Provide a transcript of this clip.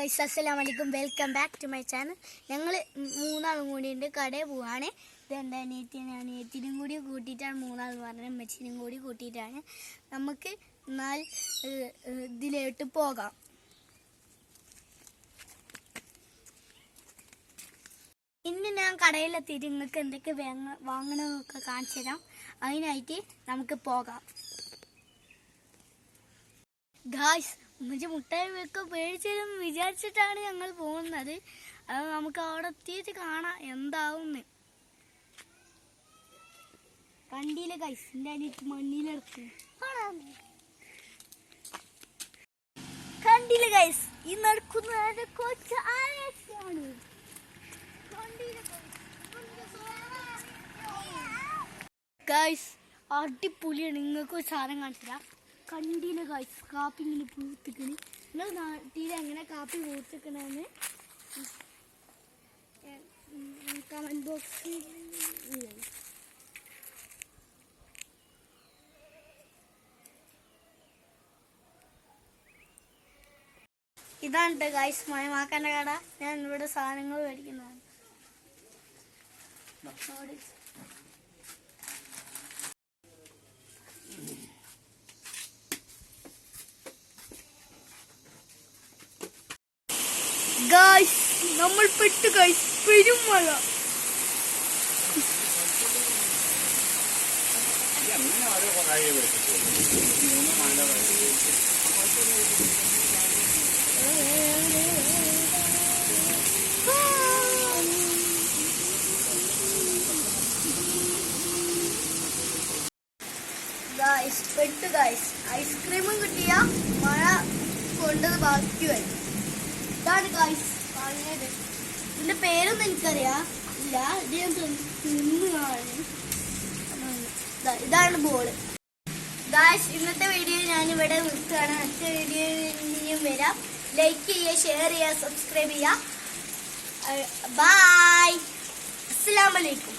Guys അസ്സലാം വലൈക്കും welcome back to my channel ഞങ്ങൾ മൂന്നാളും കൂടിയുണ്ട് കടയിൽ പോവാണ്. ഇതെന്താ അനിയത്തിനെ അനിയത്തിനും കൂടി കൂട്ടിയിട്ടാണ് മൂന്നാൾ പറഞ്ഞത്. അമ്മച്ചിനും കൂടി കൂട്ടിയിട്ടാണ്. നമുക്ക് എന്നാൽ ഇതിലോട്ട് പോകാം. ഇന്ന് ഞാൻ കടയിലെത്തിയിട്ട് നിങ്ങൾക്ക് എന്തൊക്കെ വേങ്ങ വാങ്ങണമെന്നൊക്കെ കാണിച്ചു തരാം. അതിനായിട്ട് നമുക്ക് പോകാം. ഗായ്സ് ഉമ്മച്ചി മുട്ടായി വെക്ക പേടിച്ചതെന്ന് വിചാരിച്ചിട്ടാണ് ഞങ്ങൾ പോകുന്നത്. അത് നമുക്ക് അവിടെ എത്തിയിട്ട് കാണാം എന്താവുന്ന്. കണ്ടിയിലെ കൈസിന്റെ അനിയത്തി മണ്ണിലെടുത്ത് കണ്ടില്ല ഗൈസ് ഈ നടക്കുന്നത് കൊച്ചു ആവേശമാണ് ഗൈസ് അടിപൊളിയാണ്. നിങ്ങൾക്ക് ഒരു സാധനം കാണിച്ചില്ല കണ്ടില്ല ഗൈസ് കാപ്പി ഇങ്ങനെ പൂത്തിക്കണ്. നിങ്ങൾ നാട്ടിൽ എങ്ങനെ കാപ്പി പൂത്തിക്കണെന്ന് കമന്റ് ബോക്സിൽ ഇതാണ് ഗൈസ് മയമാക്കാന്റെ കട. ഞാൻ ഇവിടെ സാധനങ്ങൾ മേടിക്കുന്നതാണ്. ഗായ്സ് നമ്മൾ പെട്ട് ഗായ്സ് പെരുമഴ ഐസ്ക്രീമും കിട്ടിയ മഴ കൊണ്ടത് ബാക്കിയായി. ഇതാണ് ഗൈസ് പറഞ്ഞത്. ഇതിന്റെ പേരൊന്നും എനിക്കറിയാം. ഇല്ല ഇത് ഞാൻ ഇതാണ് ബോൾ ഗായ്സ് ഇന്നത്തെ വീഡിയോ ഞാൻ ഇവിടെ നിർത്തുകയാണ് അടുത്ത വീഡിയോ ഇനിയും വരാം. ലൈക്ക് ചെയ്യുക ഷെയർ ചെയ്യുക സബ്സ്ക്രൈബ് ചെയ്യുക. ബൈ അസ്സലാമലൈക്കും